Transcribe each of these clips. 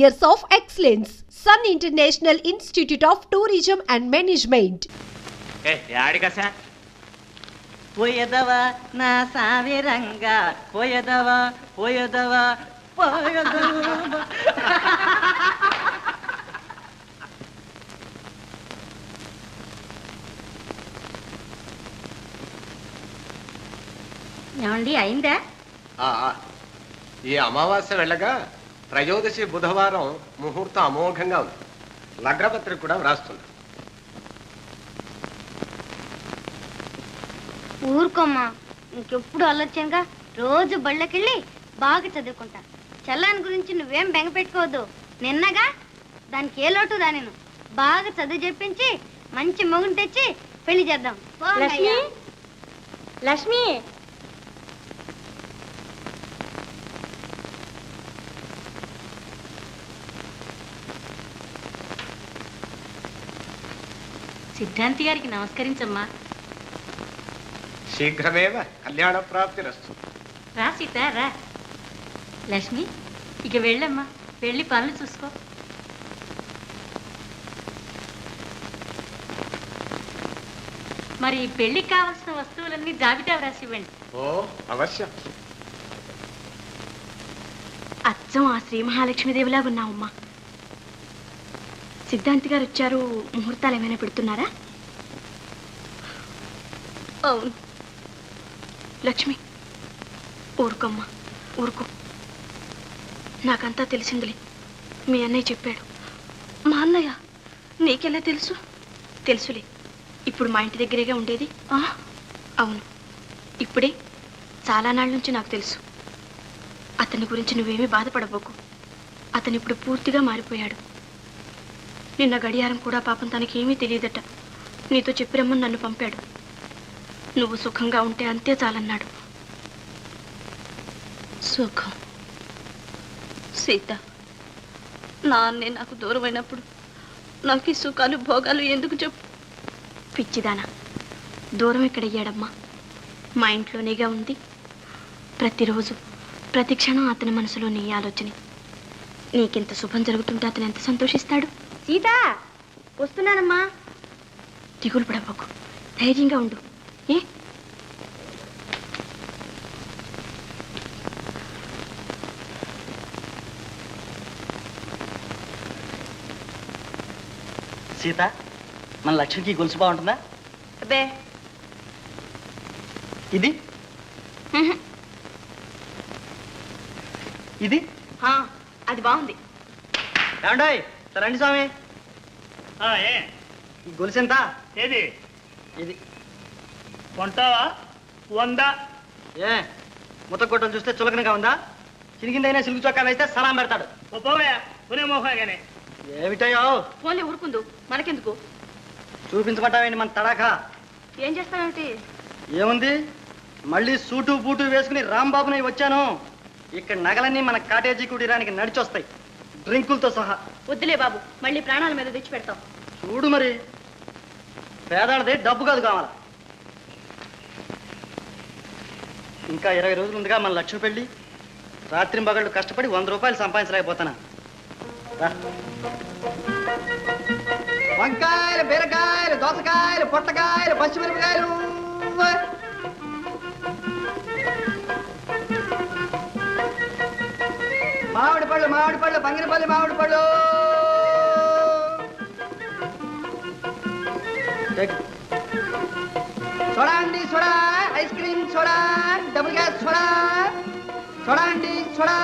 years of excellence. Sun International Institute of Tourism and Management. ఏ యాడికా sir పోయదవా నా సావిరంగా పోయదవా పోయదవా పోయదవా ఏమండి అయిందా. ఈ అమావాస్య వెళ్ళగా త్రయోదశి బుధవారం ముహూర్తం అమోఘంగా ఉంది. లగ్నపత్రిక కూడా వ్రాస్తుంది. ఊరుకోమ్మా ఇంకెప్పుడు ఆలోచనగా రోజు బళ్ళకెళ్ళి బాగా చదువుకుంటా. చల్లాని గురించి నువ్వేం బెంగ పెట్టుకోవద్దు నిన్నగా దానికి ఏ లోటు రానిను బాగా చదువు చెప్పించి మంచి మొగుని తెచ్చి పెళ్ళి చేద్దాం. లక్ష్మి? లక్ష్మి? సిద్ధాంతి గారికి నమస్కరించమ్మా. శీఘ్రమేవ కళ్యాణ ప్రాప్తిరస్తు. రా సీత రా. లక్ష్మి ఇక వెళ్ళమ్మా. వెళ్ళి పనులు చూసుకో. మరి పెళ్ళికి కావాల్సిన వస్తువులన్నీ జాబితా వ్రాసి ఇవ్వండి. ఓ అవశ్యం. అచ్చం ఆ శ్రీ మహాలక్ష్మీదేవిలా ఉన్నావమ్మా సిద్ధాంతి గారు వచ్చారు. ముహూర్తాలు ఏమైనా పెడుతున్నారా? అవును. లక్ష్మి ఊరుకోమ్మా ఊరుకో. నాకంతా తెలిసిందిలే. మీ అన్నయ్య చెప్పాడు. మా అన్నయ్య నీకెలా తెలుసు? తెలుసులే. ఇప్పుడు మా ఇంటి దగ్గరేగా ఉండేది. అవును. ఇప్పుడే చాలా నాళ్ళ నుంచి నాకు తెలుసు. అతని గురించి నువ్వేమీ బాధపడబోకు. అతను ఇప్పుడు పూర్తిగా మారిపోయాడు. నిన్న గడియారం కూడా పాపం తనకేమీ తెలియదట. నీతో చెప్పిరమ్మని నన్ను పంపాడు. నువ్వు సుఖంగా ఉంటే అంతే చాలన్నాడు. సుఖం. సీత నాన్నే నాకు దూరమైనప్పుడు నాకు ఈ సుఖాలు భోగాలు ఎందుకు చెప్పు? పిచ్చిదానా దూరం ఎక్కడయ్యాడమ్మా? మా ఇంట్లోనేగా ఉంది. ప్రతిరోజు ప్రతి క్షణం అతని మనసులో నీ ఆలోచన. నీకింత శుభం జరుగుతుంటే అతను ఎంత సంతోషిస్తాడు? సీత వస్తున్నానమ్మా. దిగులు పడబోకు ధైర్యంగా ఉండు. ఏ? సీత మన లక్ష్మికి గొలుసు బాగుంటుందా? అబ్బే. ఇది? ఇది? అది బాగుంది. ఏమండోయ్? రండి స్వామి. ఆ, ఏ? ఈ గొలుసు ఎంత? ఏది? ఇది. కొంటావా? వందా? ఏ ముతగొట్టలు చూస్తే చులకనగా ఉందా? చిరిగిందైనా సిలుగు చొక్కా వేస్తే సలాం పెడతాడు. కొనే ఏమిటయో ఫోన్లే ఊరుకుందు మనకెందుకు? చూపించమంటావేంటి మన తడాకా ఏం చేస్తావేమిటి? ఏముంది? మళ్ళీ సూటు బూటు వేసుకుని రాంబాబునై వచ్చాను. ఇక్కడ నగలన్నీ మన కాటేజీ కుటీరానికి నడిచొస్తాయి. డ్రింకులతో సహా. వద్దులే బాబు మళ్ళీ ప్రాణాల మీద తెచ్చి పెడతాం చూడు మరి. పేదాడది డబ్బు కాదు కావాలా? ఇంకా ఇరవై రోజులు ఉందిగా మన లక్ష్మి పెళ్ళి. రాత్రి పగళ్ళు కష్టపడి వంద రూపాయలు సంపాదించలేకపోతానా. వంకాయలు బీరకాయలు దోసకాయలు పొట్టకాయలు పచ్చిమిరపకాయలు. పళ్ళు మామిడి పళ్ళు బంగినపల్లి మామిడి పళ్ళు సోడా అండి soda ice cream soda double gas soda soda అండి సోడా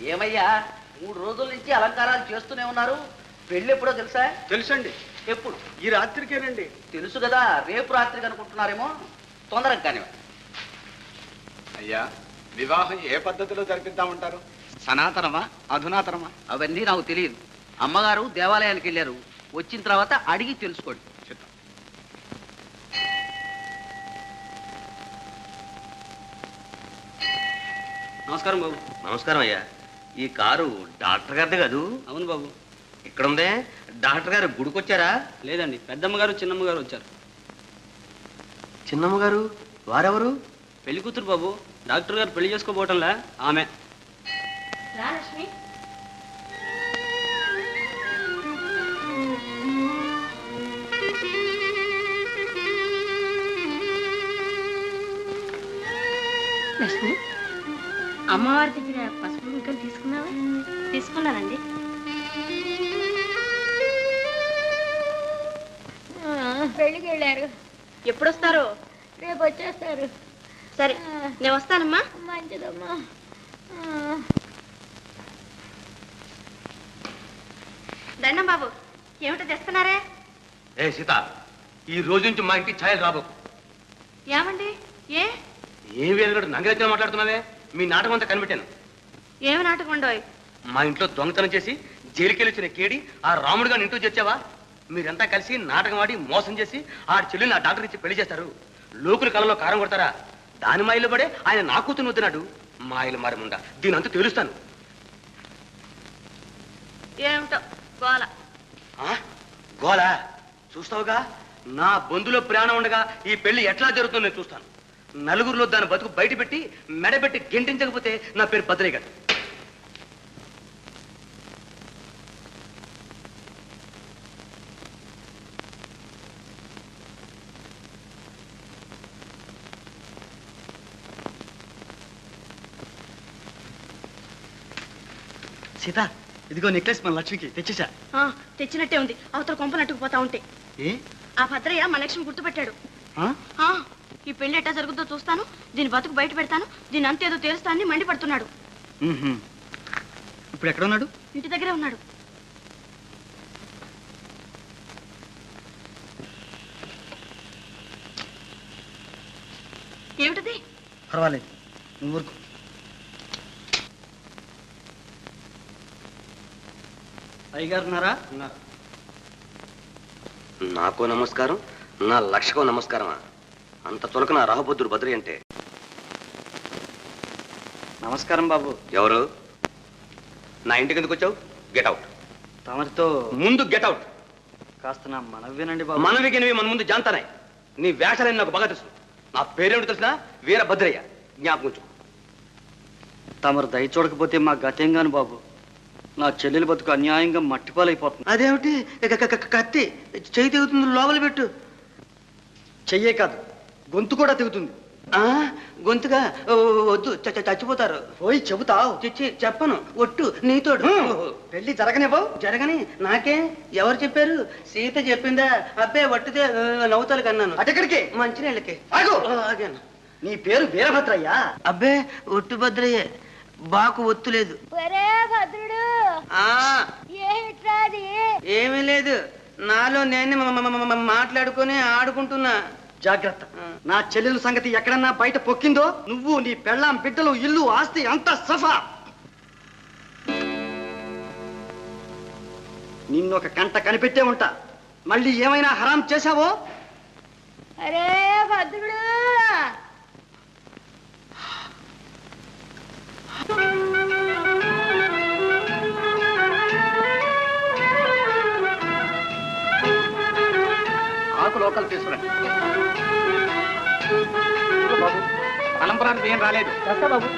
ఏమిటయ్యా మూడు రోజుల నుంచి అలంకారాలు చేస్తూనే ఉన్నారు. పెళ్ళి ఎప్పుడో తెలుసా? తెలుసండి. ఎప్పుడు? ఈ రాత్రికేనండి. తెలుసు కదా రేపు రాత్రికి అనుకుంటున్నారేమో తొందరగా కానివ్వండి. అయ్యా వివాహం ఏ పద్ధతిలో జరిపిద్దామంటారు? సనాతనమా అధునాతనమా? అవన్నీ నాకు తెలియదు. అమ్మగారు దేవాలయానికి వెళ్ళారు. వచ్చిన తర్వాత అడిగి తెలుసుకోండి. నమస్కారం బాబు. నమస్కారం అయ్యా. ఈ కారు డాక్టర్ గారిది కాదు. అవును బాబు. ఇక్కడ ఉందే డాక్టర్ గారు గుడికొచ్చారా? లేదండి పెద్దమ్మ గారు చిన్నమ్మ గారు వచ్చారు. చిన్నమ్మ గారు వారెవరు? పెళ్ళి కూతురు బాబు. డాక్టర్ గారు పెళ్ళి చేసుకోబోవటంలా ఆమె. లక్ష్మి అమ్మవారి దగ్గర పసుపు కుంకలు తీసుకున్నావా? తీసుకున్నానండి. పెళ్ళికి వెళ్ళారు. ఎప్పుడొస్తారు? రేపు వచ్చేస్తారు. సరే నేను వస్తానమ్మా. మంచిదమ్మా. దండం బాబు ఏమిటో తెస్తున్నారే? ఏ సీత ఈ రోజు నుంచి మా ఇంటికి ఛాయలు రాబో ఏమండి? ఏ? ఏం వేరు నంగరెచ్చిన మాట్లాడుతున్నావే? మీ నాటకం అంతా కనిపెట్టాను. ఏమి నాటకం ఉండవు మా ఇంట్లో దొంగతనం చేసి జైలుకెళ్ళి వచ్చిన కేడి ఆ రాముడు గారిని ఇంటూ చేర్చావా? మీరంతా కలిసి నాటకం ఆడి మోసం చేసి ఆ చెల్లిని ఆ డాక్టర్ ఇచ్చి పెళ్ళి చేస్తారు. లోకుల కాలంలో కారం కొడతారా? దాని మాయలు పడే ఆయన నా కూతురు వద్దున్నాడు. మాయలు మారముండా దీని అంతా తెలుస్తాను. ఏమిటో? గోల. ఆ? గోలా? చూస్తావుగా? నా బంధులో ప్రాణం ఉండగా ఈ పెళ్ళి ఎట్లా జరుగుతుందో నేను చూస్తాను. నలుగురిలో దాని బతుకు బయట పెట్టి మెడబెట్టి గెంటించకపోతే నా పేరు భద్రయ్య సీత ఇదిగో నెక్లెస్ మన లక్ష్మికి తెచ్చేసా ఆ, తెచ్చినట్టే ఉంది. అవతల కొంపనట్టుకు పోతా ఉంటే. ఏ? ఆ భద్రయ్య మా లక్ష్మి గుర్తుపెట్టాడు. ఆ? ఆ, ఈ పెళ్ళి ఎట్టా జరుగుతుందో చూస్తాను. దీని బతుకు బయట పెడతాను. దీని అంతేదో తేలుస్తానని మండిపడుతున్నాడు. ఇప్పుడు ఎక్కడ ఉన్నాడు? ఇంటి దగ్గరే ఉన్నాడు. ఏమిటది? పర్వాలేదు. నువ్వు ఊరుకో. నాకు నమస్కారం నా లక్షకో నమస్కారమా? అంత చులక నా రాహబుద్ధుడు భద్రి అంటే? నమస్కారం బాబు. ఎవరు? నా ఇంటికి ఎందుకు వచ్చావు? గెట్ అవుట్ తమరితో ముందు గెట్ అవుట్ కాస్త నా మనవి వినండి బాబు. మనవికినవి మన ముందు జాంతానాయి నీ వేషాలని నాకు బాగా తెలుసు. నా పేరేమిటి తెలిసిన? వీరభద్రయ్య. జ్ఞాపకం ఉంచుకో. తమరు దయ చూడకపోతే మా గతేంగాను బాబు. నా చెల్లెలి బతుకు అన్యాయంగా మట్టిపాలైపోతుంది. అదేమిటి? కత్తి. చేయి తెగుతుంది లోపల పెట్టు. చెయ్యే కాదు. గొంతు కూడా తెగుతుంది. ఆ గొంతుగా ఓ, వద్దు చ- చ- చచ్చిపోతారు. పోయి చెబుతావు. చిచ్చి చెప్పను ఒట్టు నీతోడు పెళ్ళి జరగనివ్వవు. జరగని నాకే ఎవరు చెప్పారు? సీత చెప్పిందా? అబ్బే వట్టిదే ఆ, నవ్వుతాలు కన్నాను. అటెక్కడికి మంచినీళ్ళకి. ఆగాను. నీ పేరు వీరభద్రయ్యా? అబ్బే ఒట్టు భద్రయ్యే. బాకు ఒత్తు లేదు. భద్రుడు. ఏమీ లేదు. నాలో నేను మాట్లాడుకొని ఆడుకుంటున్నా. జాగ్రత్త. నా చెల్లెల సంగతి ఎక్కడన్నా బయట పొక్కిందో నువ్వు నీ పెళ్ళాం బిడ్డలు ఇల్లు ఆస్తి అంతా సఫా. నిన్నొక కంట కనిపెట్టే ఉంటా. మళ్ళీ ఏమైనా హరాం చేశావో? అరే భద్రుడు! ఆకు లోకల్ తీసుకురండి. తలంపరానికి ఏం రాలేదు. బాబు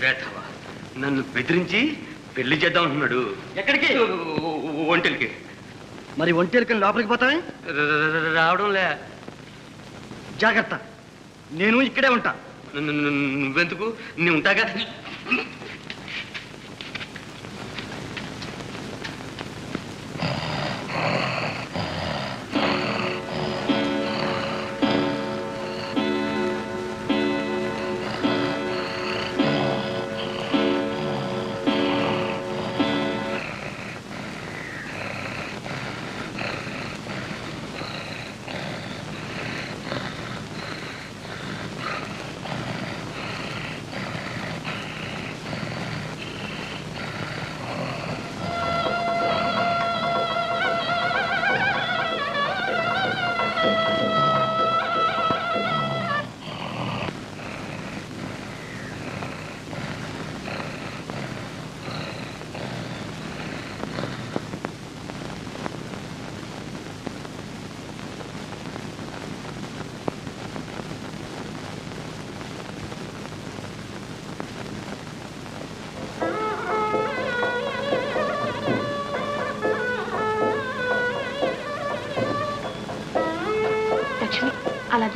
వేధవ నన్ను బెదిరించి పెళ్ళి చేద్దాం అంటున్నాడు. ఎక్కడికి? ఒంటెలకి మరి ఒంటేరుకని లోపలికి పోతావే రావడం లే జాగ్రత్త. నేను ఇక్కడే ఉంటా. నువ్వెందుకు? నీ ఉంటాగా?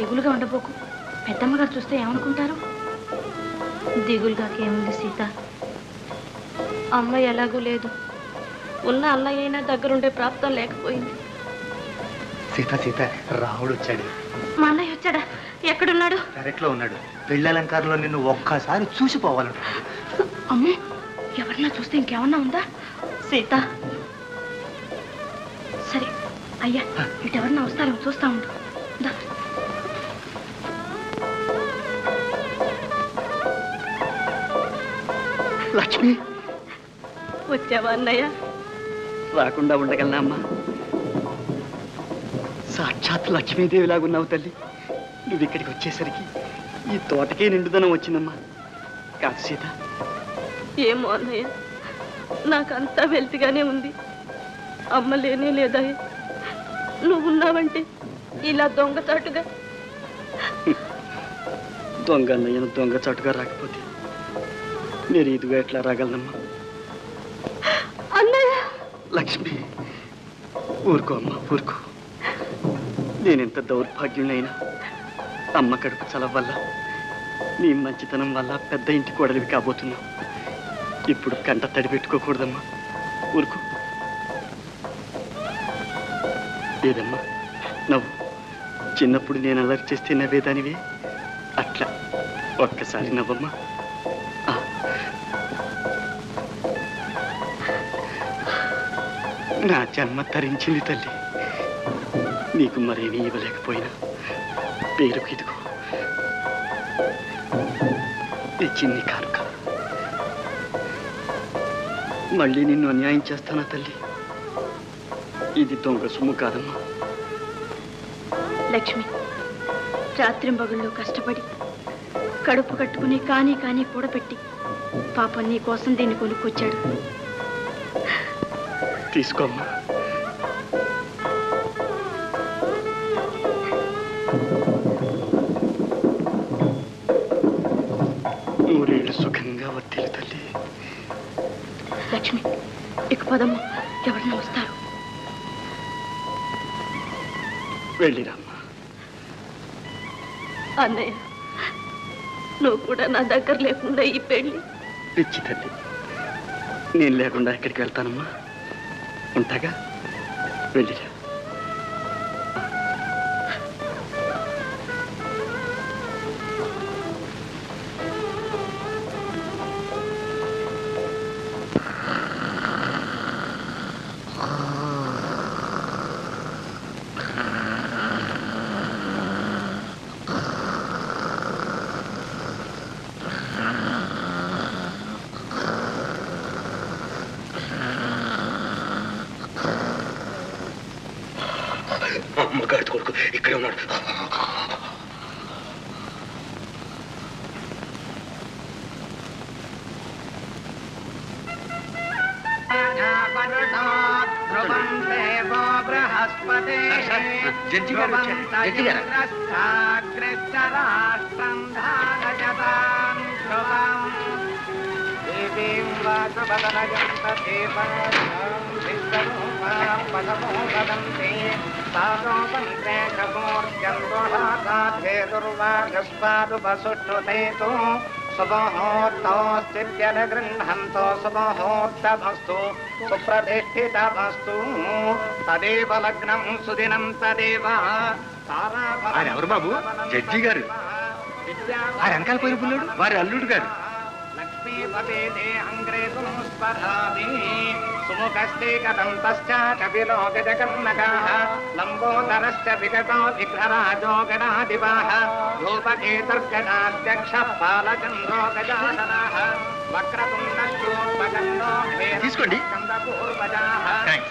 దిగులుగా ఉండబోకు. పెద్దమ్మ గారు చూస్తే ఏమనుకుంటారు? దిగులుగా ఏముంది సీత? అమ్మ ఎలాగూ లేదు. ఉన్న అన్నయ్య అయినా దగ్గరుండే ప్రాప్తం లేకపోయింది. సీత సీత రాముడు వచ్చాడు. మా అన్నయ్య వచ్చాడా? ఎక్కడున్నాడు? పెరట్లో ఉన్నాడు. పెళ్ళి అలంకారంలో నిన్ను ఒక్కసారి చూసిపోవాలంటున్నాడు అమ్మో ఎవరన్నా చూస్తే ఇంకేమన్నా ఉందా? సీత. సరే అయ్యా ఇటు ఎవరన్నా వస్తారో చూస్తా ఉండు. లక్ష్మి. వచ్చావా అన్నయ్య? రాకుండా ఉండగలనా అమ్మా? సాక్షాత్ లక్ష్మీదేవిలాగున్నావు తల్లి. నువ్వు ఇక్కడికి వచ్చేసరికి ఈ తోటకే నిండుదనం వచ్చిందమ్మా. కాదు సీత. ఏమో అన్నయ్య నాకంతా వెల్తిగానే ఉంది. అమ్మ లేనే లేదా? నువ్వున్నావంటే ఇలా దొంగచాటుగా దొంగ అన్నయ్యను దొంగ చాటుగా రాకపోతే నేను ఇదిగా ఎట్లా అన్నయ్య! లక్ష్మి ఊరుకో అమ్మా ఊరుకో. నేనెంత దౌర్భాగ్యునైనా అమ్మ కడుపు చల వల్ల నీ మంచితనం వల్ల పెద్ద ఇంటి కోడలివి కాబోతున్నావు ఇప్పుడు కంట తడి పెట్టుకోకూడదమ్మా. ఊరుకో. లేదమ్మా నవ్వు. చిన్నప్పుడు నేను అల్లరి చేస్తే నవ్వేదానివే? అట్లా ఒక్కసారి నవ్వమ్మా. నా జన్మ తరించింది తల్లి. నీకు మరేమీ ఇవ్వలేకపోయినా పేరుకు ఇదిగో. ఈ కానుక. మళ్ళీ నిన్ను అన్యాయం చేస్తానా తల్లి? ఇది దొంగ సొమ్ము కాదమ్మా. లక్ష్మి రాత్రింబగుళ్ళు కష్టపడి కడుపు కట్టుకుని కానీ కానీ కూడబెట్టి పాపం నీ కోసం దీన్ని కొనుక్కొచ్చాడు. తీసుకోమ్మా. నూరేళ్ళు సుఖంగా వర్తిల్లు తల్లి. లక్ష్మి ఇక పదమ్మ. ఎవరన్నా వస్తారు. వెళ్ళిరమ్మా. అన్నయ్య నువ్వు కూడా నా దగ్గర లేకుండా ఈ పెళ్ళి పిచ్చి తల్లి. నేను లేకుండా ఎక్కడికి వెళ్తానమ్మా? ఉంటాగా? వెళ్ళిరా. జడ్జి గారు వచ్చారు. జడ్జి గారు దేవీం వాసుపదనగంత దేవాం శుభముహూర్తోస్తిత్యనుగృహంతో శుభముహూర్తమస్తు సుప్రతిష్ఠితమస్తు తదేవ లగ్నం సుదినం తదేవ ఎవరు బాబు? జడ్జి గారు. ఆ వెనకాల పోయిన పుల్లుడు వారి అల్లుడు గారు లక్ష్మీపతే అంగ్రేతుం స్పధామి సుముఖస్తే కదంతశ్చ కపిలో గజకర్ణకాः లంబోదరశ్చ విగతో విఘ్నరాజో గణాదివాः రూపకేతర్గణాధ్యక్ష పాలచంద్రో గజాననः వక్రతుండశూర్పగన్నో తీసుకోండి. Thanks.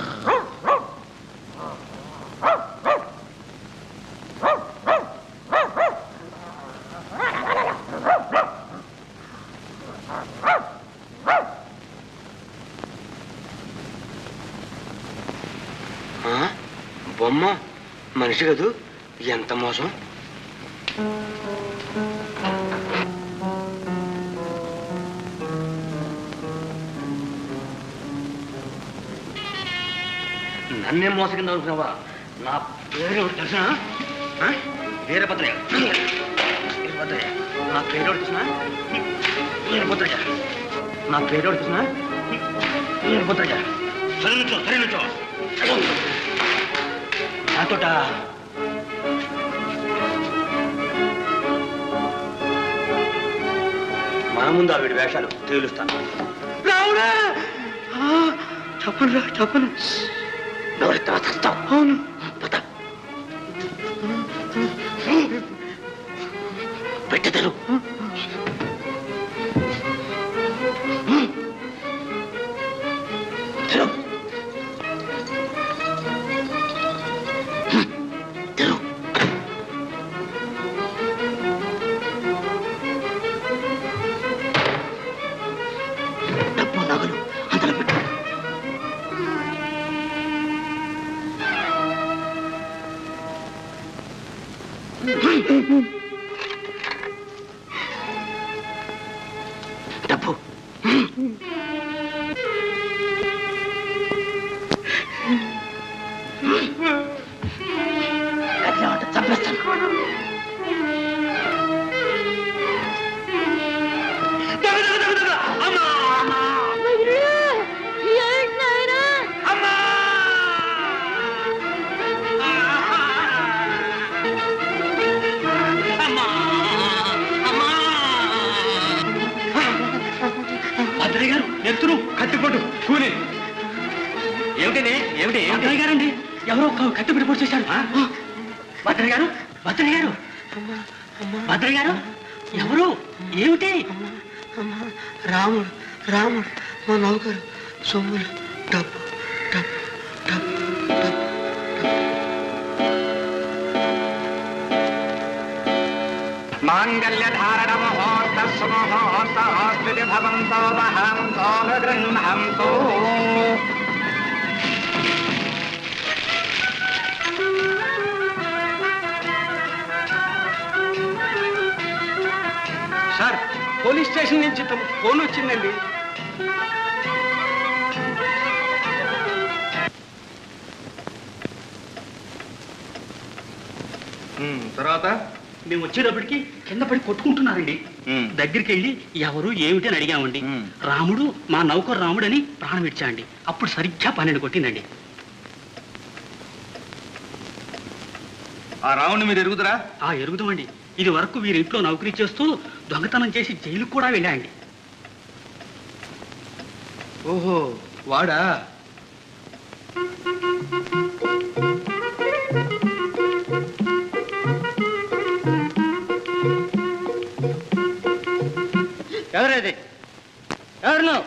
మనిషి కదూ? ఎంత మోసం? నన్నేం మోసం కింద అనుకున్నావా? నా పేరు తెలిసిన తెలుసా? ఆ? వీరభద్రయ్య. వీరభద్రయ్య. నా పేరు ఎవరు తెలుసా? వీరభద్రయ్య. నా పేరు ఎవరు తెలుసా? వీరభద్రయ్య. సరే నుంచో సరే నుంచో. నాతోట మన ముందు ఆవిడ వేషాలు తేలుస్తాను. రావుడా! చెప్పను రా చెప్పను చస్తావు అవును. చంపేస్తాను భద్రయ్య గారు ఎత్తురు కత్తిపట్టు కూని ఏమిటండి? ఏమిటి? భద్రయ్య గారండి. ఎవరో కత్తిపట్టి పొడి చేశారు భద్రయ్య గారు? భద్రయ్య గారు. భద్రయ్య గారు ఎవరు? ఏమిటి? రాముడు రాముడు మా నౌకరు సొమ్ములు డబ్బు డబ్బు డబ్బు మాంగళ్యధారణ ముహూర్త సుముహూర్త భవంతో వహంతో గృహంతో పోలీస్ స్టేషన్ నుంచి తమ ఫోన్ వచ్చిందండి. తర్వాత? మేము వచ్చేటప్పటికి కింద పడి కొట్టుకుంటున్నారండి. దగ్గరికి వెళ్ళి ఎవరు ఏమిటి అని అడిగామండి. రాముడు మా నౌకరు రాముడు అని ప్రాణం ఇచ్చాండి అప్పుడు సరిగ్గా పన్నెండు కొట్టిందండి. ఆ రావుని మీరు ఎరుగుదరా ఆ ఎరుగుదామండి ఇది వరకు వీరి ఇంట్లో నౌకరీ చేస్తూ దొంగతనం చేసి జైలుకు కూడా వెళ్ళాండి ఓహో వాడా? ఎవరది? ఎవరు నువ్వు?